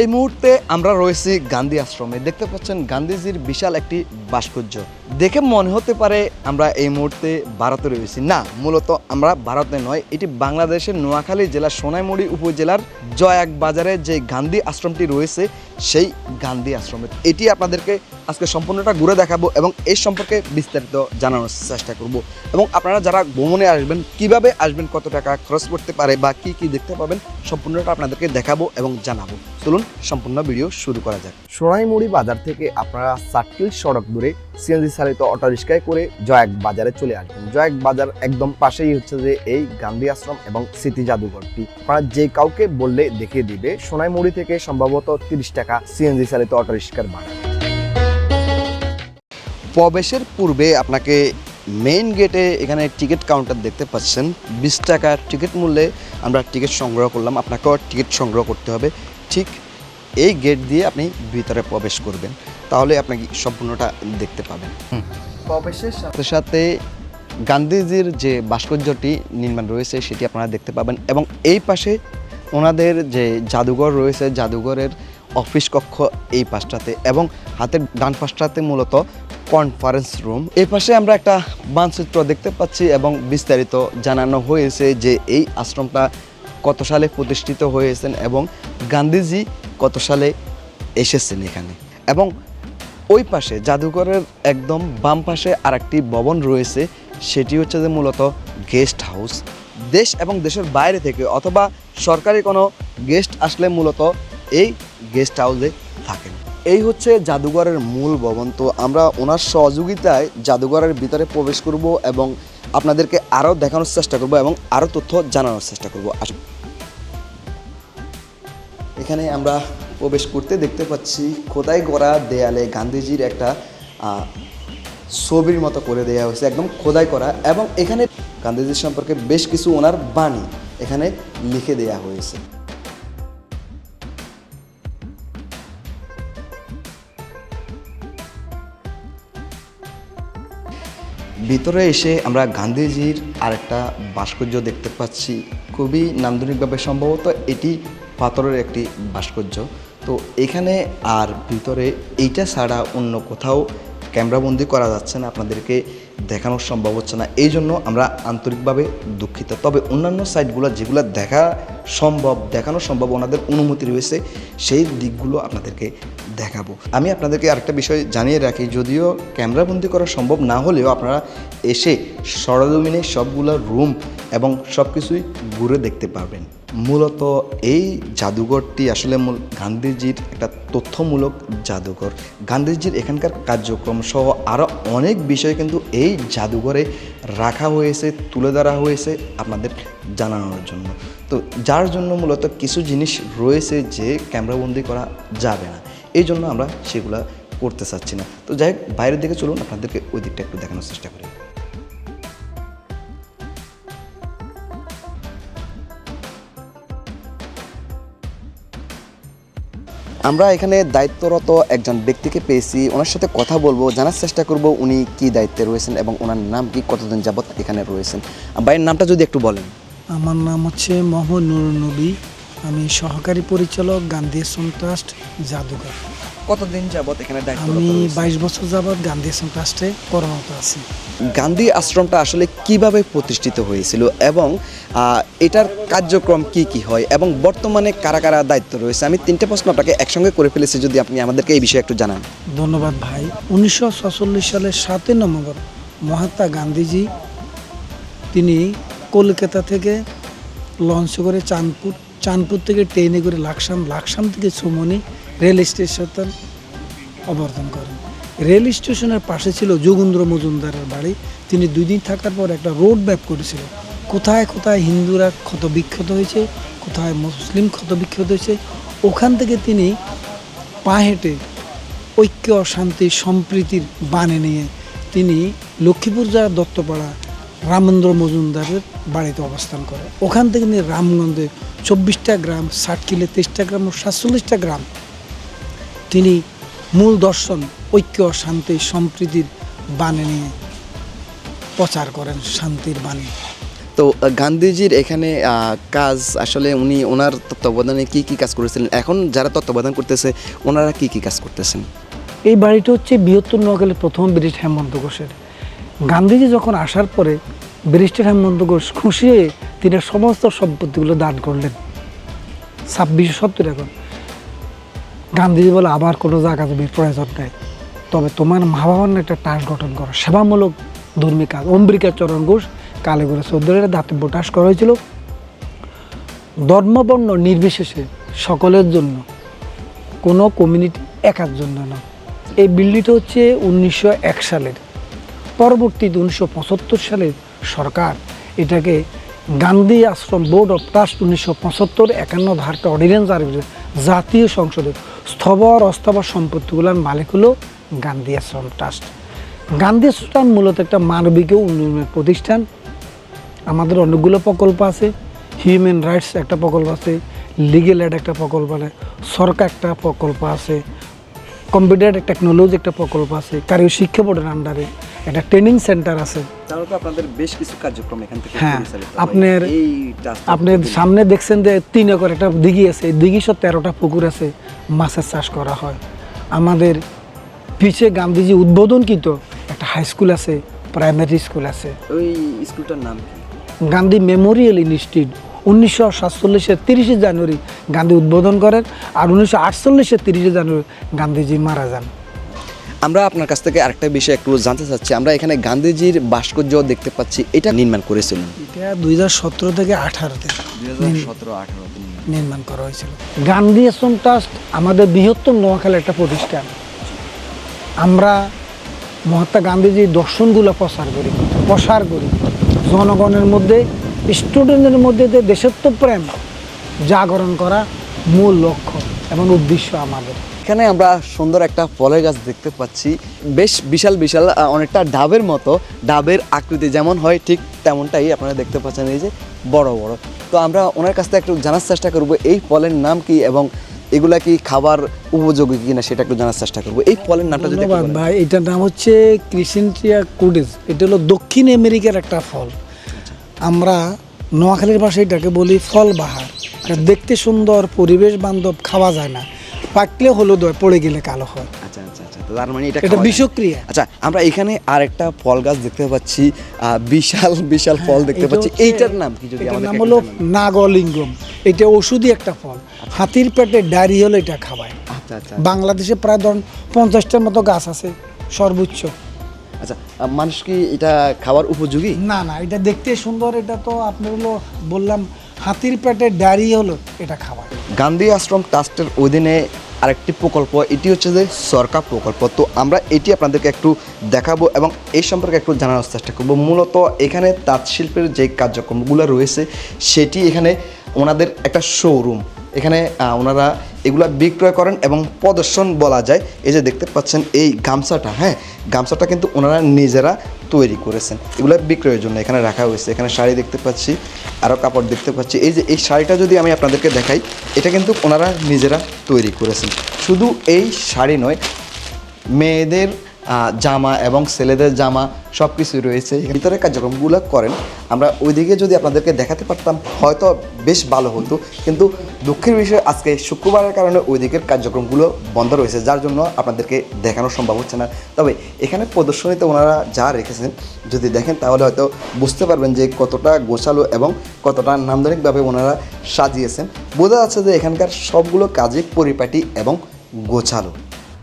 এই মুহূর্তে আমরা রয়েছি গান্ধী আশ্রমে। দেখতে পাচ্ছেন গান্ধীজির বিশাল একটি ভাস্কর্য। দেখে মনে হতে পারে আমরা এই মুহূর্তে ভারতে রয়েছি। না, মূলত আমরা ভারতে নয়, এটি বাংলাদেশের নোয়াখালী জেলার সোনাইমুড়ি উপজেলার জয়াক বাজারে যে গান্ধী আশ্রমটি রয়েছে, সেই গান্ধী আশ্রমে। এটি আপনাদেরকে আজকে সম্পূর্ণটা ঘুরে দেখাবো এবং এই সম্পর্কে বিস্তারিত জানানোর চেষ্টা করব। এবং আপনারা যারা ভ্রমণে আসবেন, কীভাবে আসবেন, কত টাকা খরচ করতে পারে বা কি কি দেখতে পাবেন, সম্পূর্ণটা আপনাদেরকে দেখাবো এবং জানাব। চলুন, সম্পূর্ণ ভিডিও শুরু করা যাক। সোনাইমুড়ি বাজার থেকে আপনারা সার্কিল সড়ক দূরে সিএনজি চালিত অটোরিক্সায় করে জয়াক বাজারে চলে আসবেন জয়াক বাজার একদম পাশেই হচ্ছে যে এই গান্ধী আশ্রম এবং স্মৃতি জাদুঘরটি। আপনারা যে কাউকে বললে দেখিয়ে দিবে, সোনাইমুড়ি থেকে সম্ভবত তিরিশ টাকা সিএনজি চালিত অটোরিক্সার ভাড়া। প্রবেশের পূর্বে আপনাকে মেইন গেটে এখানে টিকিট কাউন্টার দেখতে পাচ্ছেন। বিশ টাকার টিকিট মূল্যে আমরা টিকিট সংগ্রহ করলাম। আপনাকেও টিকিট সংগ্রহ করতে হবে। ঠিক এই গেট দিয়ে আপনি ভিতরে প্রবেশ করবেন তাহলে আপনাকে সম্পূর্ণটা দেখতে পাবেন। প্রবেশের সাথে সাথে গান্ধীজির যে ভাস্কর্যটি নির্মাণ রয়েছে সেটি আপনারা দেখতে পাবেন এবং এই পাশে ওনাদের যে জাদুঘর রয়েছে জাদুঘরের অফিস কক্ষ এই পাশটাতে এবং হাতের ডান পাশটাতে মূলত কনফারেন্স রুম এই পাশে আমরা একটা মানচিত্র দেখতে পাচ্ছি এবং বিস্তারিত জানানো হয়েছে যে এই আশ্রমটা কত সালে প্রতিষ্ঠিত হয়েছেন এবং গান্ধীজি কত সালে এসেছেন এখানে? এবং ওই পাশে জাদুঘরের একদম বাম পাশে আরেকটি ভবন রয়েছে, সেটি হচ্ছে যে মূলত গেস্ট হাউস। দেশ এবং দেশের বাইরে থেকে অথবা সরকারি কোনো গেস্ট আসলে মূলত এই গেস্ট হাউসে থাকেন। এই হচ্ছে জাদুঘরের মূল ভবন। তো আমরা ওনার সহযোগিতায় জাদুঘরের ভিতরে প্রবেশ করব এবং আপনাদেরকে আরও দেখানোর চেষ্টা করব এবং আরও তথ্য জানানোর চেষ্টা করব। আসুন। এখানে আমরা প্রবেশ করতে দেখতে পাচ্ছি খোদাই গড়া দেয়ালে গান্ধীজির একটা ছবির মতো করে দেওয়া হয়েছে, একদম খোদাই করা। এবং এখানে গান্ধীজির সম্পর্কে বেশ কিছু ওনার বাণী এখানে লিখে দেয়া হয়েছে। ভিতরে এসে আমরা গান্ধীজির আরেকটা ভাস্কর্য দেখতে পাচ্ছি। খুবই নান্দনিকভাবে সম্ভবত এটি পাথরের একটি ভাস্কর্য। তো এখানে আর ভিতরে এইটা ছাড়া অন্য কোথাও ক্যামেরাবন্দি করা যাচ্ছে না, আপনাদেরকে দেখানো সম্ভব হচ্ছে না। এই জন্য আমরা আন্তরিকভাবে দুঃখিত। তবে অন্যান্য সাইটগুলো যেগুলো দেখা সম্ভব, দেখানো সম্ভব, ওনাদের অনুমতি রয়েছে, সেই দিকগুলো আপনাদেরকে দেখাবো। আমি আপনাদেরকে আরেকটা বিষয় জানিয়ে রাখি, যদিও ক্যামেরাবন্দি করা সম্ভব না হলেও আপনারা এসে সরজমিনে সবগুলো রুম এবং সব কিছুই ঘুরে দেখতে পারবেন। মূলত এই জাদুঘরটি আসলে মূল গান্ধীজির একটা তথ্যমূলক জাদুঘর। গান্ধীজির এখানকার কার্যক্রম সহ আরও অনেক বিষয় কিন্তু এই জাদুঘরে রাখা হয়েছে, তুলে ধরা হয়েছে আপনাদের জানানোর জন্য। তো যার জন্য মূলত কিছু জিনিস রয়েছে যে ক্যামেরাবন্দি করা যাবে না। এই জন্য আমরা সেগুলো করতে চাচ্ছি না। তো যাই হোক, বাইরের দিকে চলুন, আপনাদেরকে ওই দিকটা একটু দেখানোর চেষ্টা করি। আমরা এখানে দায়িত্বরত একজন ব্যক্তিকে পেয়েছি। ওনার সাথে কথা বলব, জানার চেষ্টা করব উনি কি দায়িত্বে রয়েছেন এবং ওনার নাম কি, কতদিন যাবত এখানে রয়েছেন। ভাইয়ের নামটা যদি একটু বলেন। আমার নাম হচ্ছে মোহাম্মদ নুরুল নবী। আমি সহকারী পরিচালক গান্ধী আশ্রম ট্রাস্ট জাদুঘর। কতদিন যাবত এখানে আমি বাইশ বছর যাবৎ গান্ধী আশ্রম ট্রাস্টে কর্মরত আছি। গান্ধী আশ্রমটা আসলে কীভাবে প্রতিষ্ঠিত হয়েছিল এবং এটার কার্যক্রম কি কি হয় এবং বর্তমানে কারা কারা দায়িত্ব রয়েছে? আমি তিনটে প্রশ্ন আপনাকে একসঙ্গে করে ফেলেছি যদি আপনি আমাদেরকে এই বিষয়ে একটু জানান। ধন্যবাদ ভাই। উনিশশো সাতচল্লিশ সালের সাতই নভেম্বর মহাত্মা গান্ধীজি তিনি কলকাতা থেকে লঞ্চ করে চাঁদপুর চাঁদপুর থেকে ট্রেনে করে লাকসাম লাকসাম থেকে সুমনি রেল স্টেশন অবর্তন করেন। রেল স্টেশনের পাশে ছিল যোগেন্দ্র মজুমদারের বাড়ি। তিনি দুই দিন থাকার পর একটা রোড ম্যাপ করেছিল। কোথায় কোথায় হিন্দুরা ক্ষত বিক্ষত হয়েছে, কোথায় মুসলিম ক্ষত বিক্ষত হয়েছে, ওখান থেকে তিনি পা হেঁটে ঐক্য, শান্তি, সম্প্রীতির বানে নিয়ে তিনি লক্ষ্মীপুর যার দত্তপাড়া রামেন্দ্র মজুমদারের বাড়িতে অবস্থান করে। ওখান থেকে তিনি রামগঞ্জে চব্বিশটা গ্রাম ষাট কিলো তেইশটা গ্রাম ও সাতচল্লিশটা গ্রাম। তিনি মূল দর্শন ঐক্য শান্তি সম্প্রীতির বাণী নিয়ে প্রচার করেন শান্তির বাণী। তো গান্ধীজির এখানে কাজ আসলে উনি ওনার তত্ত্বাবধানে কি কি কাজ করেছিলেন? এখন যারা তত্ত্বাবধান করতেছে ওনারা কি কি কাজ করতেছেন? এই বাড়িটা হচ্ছে বৃহত্তর নোয়াখালীর প্রথম ব্রিটিশ হেমন্ত ঘোষের। গান্ধীজি যখন আসার পরে ব্রিটিশ হেমন্ত ঘোষ খুশি হয়ে তিনি সমস্ত সম্পত্তিগুলো দান করলেন। ছাব্বিশশো সত্তর এখন। গান্ধীজি বলে, আবার কোনো জায়গা জমির প্রয়োজন নেই। তবে তোমার মা বাবার একটা টাস গঠন করো। সেবামূলক ধর্মী কাজ। অম্বিকা চরণ ঘোষ কালীগুলো চৌধুরীর দাতব্য টাস করা হয়েছিল। ধর্মবর্ণ নির্বিশেষে সকলের জন্য, কোনো কমিউনিটি একার জন্য না এই বিল্ডিংটা হচ্ছে উনিশশো এক সালের। পরবর্তীতে উনিশশো পঁচাত্তর সালে সরকার। এটাকে Gandhi Ashram board of trust উনিশশো পঁচাত্তর একান্ন ধারটা অর্ডিন্যান্স আর জাতীয় সংসদে স্থবর অস্থবর সম্পত্তিগুলোর মালিক হলো গান্ধী আশ্রম ট্রাস্ট। গান্ধী আশ্রম মূলত একটা মানবিক উন্নয়নের প্রতিষ্ঠান। আমাদের অনেকগুলো প্রকল্প আছে। হিউম্যান রাইটস একটা প্রকল্প আছে। লিগেল অ্যাড একটা প্রকল্প আছে। সরকার একটা প্রকল্প আছে। কম্পিউটার টেকনোলজি একটা প্রকল্প আছে। কারিগরি শিক্ষা বোর্ডের আন্ডারে একটা ট্রেনিং সেন্টার আছে। আপনাদের বেশ কিছু কার্যক্রম এখান থেকে হ্যাঁ, আপনার- আপনি সামনে দেখছেন যে তিন একর একটা দিঘি আছে। দিঘি সব তেরোটা পুকুর আছে মাছের চাষ করা হয়। আমাদের পিছে গান্ধীজি উদ্বোধনকৃত একটা হাই স্কুল আছে প্রাইমারি স্কুল আছে। ওই স্কুলটার নাম গান্ধী মেমোরিয়াল ইনস্টিটিউট। উনিশশো সাতচল্লিশের তিরিশে জানুয়ারি গান্ধী উদ্বোধন করেন আর উনিশশো আটচল্লিশের তিরিশে জানুয়ারি গান্ধীজি মারা যান। আমরা আপনার কাছ থেকে আরেকটা বিষয় একটু জানতে চাচ্ছি। আমরা এখানে গান্ধীজির ভাস্কর্য দেখতে পাচ্ছি। এটা নির্মাণ করেছিলেন এটা দুই হাজার সতেরো থেকে আঠারোতে দুই হাজার সতেরো আঠারো নির্মাণ। করা হয়েছিল। গান্ধী আশ্রম ট্রাস্ট আমাদের বৃহত্তম নোয়াখালীর একটা প্রতিষ্ঠান। আমরা মহাত্মা গান্ধীজির দর্শনগুলো প্রসার করি প্রসার করি। জনগণের মধ্যে স্টুডেন্টদের মধ্যে যে দেশত্বপ্রেম জাগরণ করা মূল লক্ষ্য এবং উদ্দেশ্য আমাদের। এখানে আমরা সুন্দর একটা ফলের গাছ দেখতে পাচ্ছি। বেশ বিশাল বিশাল অনেকটা ডাবের মতো ডাবের আকৃতি যেমন হয় ঠিক তেমনটাই আপনারা দেখতে পাচ্ছেন এই যে বড় বড়। তো আমরা ওনার কাছ থেকে একটু জানার চেষ্টা করব এই ফলের নাম কি এবং এগুলা কি খাবার উপযোগী কিনা সেটা একটু জানার চেষ্টা করব। এই ফলের নামটা যদি ভাই এটার নাম হচ্ছে ক্রিসেন্ট্রিয়া কুডিস এটা হলো দক্ষিণ আমেরিকার একটা ফল। আমরা নোয়াখালীর ভাষায় এটাকে বলি ফল বাহার এটা দেখতে সুন্দর পরিবেশ বান্ধব খাওয়া যায় না। পাকলে হলুদ হয় পড়ে গেলে কালো হয়। আচ্ছা আচ্ছা আচ্ছা তার মানে এটা এটা বিষক্রিয়া। আচ্ছা আমরা এখানে আরেকটা ফল গাছ দেখতে পাচ্ছি বিশাল বিশাল ফল দেখতে পাচ্ছি। এইটার নাম কি যদি আমাদের নাম হলো নাগলিঙ্গম। এটা ওষুধি একটা ফল। হাতির পেটে ডায়রি হলো এটা খাওয়ায়। আচ্ছা আচ্ছা। বাংলাদেশে প্রায় ধরুন পঞ্চাশটার মতো গাছ আছে সর্বোচ্চ। আচ্ছা মানুষ কি এটা খাওয়ার উপযোগী? না না এটা দেখতে সুন্দর এটা তো আপনি হলো বললাম হাতির পেটে ডায়রি হলো এটা খাওয়ায় গান্ধী আশ্রম ট্রাস্টের অধীনে আরেকটি প্রকল্প এটি হচ্ছে যে সরকার প্রকল্প। তো আমরা এটি আপনাদেরকে একটু দেখাবো এবং এই সম্পর্কে একটু জানানোর চেষ্টা করব। মূলত এখানে তাঁত শিল্পের যে কার্যক্রমগুলো রয়েছে সেটি এখানে ওনাদের একটা শোরুম এখানে ওনারা এগুলা বিক্রয় করেন এবং প্রদর্শন বলা যায়। এই যে দেখতে পাচ্ছেন এই গামছাটা হ্যাঁ? গামছাটা কিন্তু ওনারা নিজেরা তৈরি করেছেন। এগুলো বিক্রয়ের জন্য এখানে রাখা হয়েছে। এখানে শাড়ি দেখতে পাচ্ছি আরও কাপড় দেখতে পাচ্ছি। এই যে, এই শাড়িটা যদি আমি আপনাদেরকে দেখাই, এটা কিন্তু ওনারা নিজেরা তৈরি করেছেন। শুধু এই শাড়ি নয়, মেয়েদের জামা এবং ছেলেদের জামা সব কিছুই রয়েছে ভিতরে কার্যক্রমগুলো করেন। আমরা ওইদিকে যদি আপনাদেরকে দেখাতে পারতাম, হয়তো বেশ ভালো হতো। কিন্তু দুঃখের বিষয়, আজকে শুক্রবারের কারণে ওই দিকের কার্যক্রমগুলো বন্ধ রয়েছে। যার জন্য আপনাদেরকে দেখানো সম্ভব হচ্ছে না। তবে এখানে প্রদর্শনীতে ওনারা যা রেখেছেন, যদি দেখেন তাহলে হয়তো বুঝতে পারবেন যে কতটা গোছালো এবং কতটা নান্দনিকভাবে ওনারা সাজিয়েছেন। বোঝা যাচ্ছে যে এখানকার সবগুলো কাজে পরিপাটি এবং গোছালো।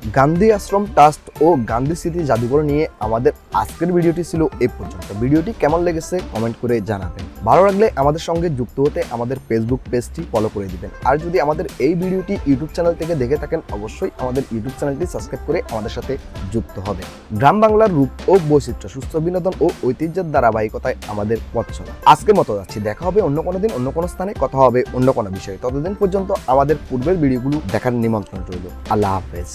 গান্ধী আশ্রম ট্রাস্ট ও গান্ধী স্মৃতি জাদুঘর নিয়ে আমাদের আজকের ভিডিওটি ছিল এ পর্যন্ত। ভিডিওটি কেমন লেগেছে কমেন্ট করে জানাবেন। ভালো লাগলে আমাদের সঙ্গে যুক্ত হতে আমাদের ফেসবুক পেজটি ফলো করে দিবেন। আর যদি আমাদের এই ভিডিওটি ইউটিউব চ্যানেল থেকে দেখে থাকেন, অবশ্যই আমাদের ইউটিউব চ্যানেলটি সাবস্ক্রাইব করে আমাদের সাথে যুক্ত হবে গ্রাম বাংলার রূপ ও বৈচিত্র্য, সুস্থ বিনোদন ও ঐতিহ্যের ধারাবাহিকতায় আমাদের পথ চলা। আজকের মতো যাচ্ছি। দেখা হবে অন্য কোনো দিন, অন্য কোনো স্থানে, কথা হবে অন্য কোনো বিষয়ে। ততদিন পর্যন্ত আমাদের পূর্বের ভিডিওগুলো দেখার নিমন্ত্রণ রইল। আল্লাহ হাফেজ।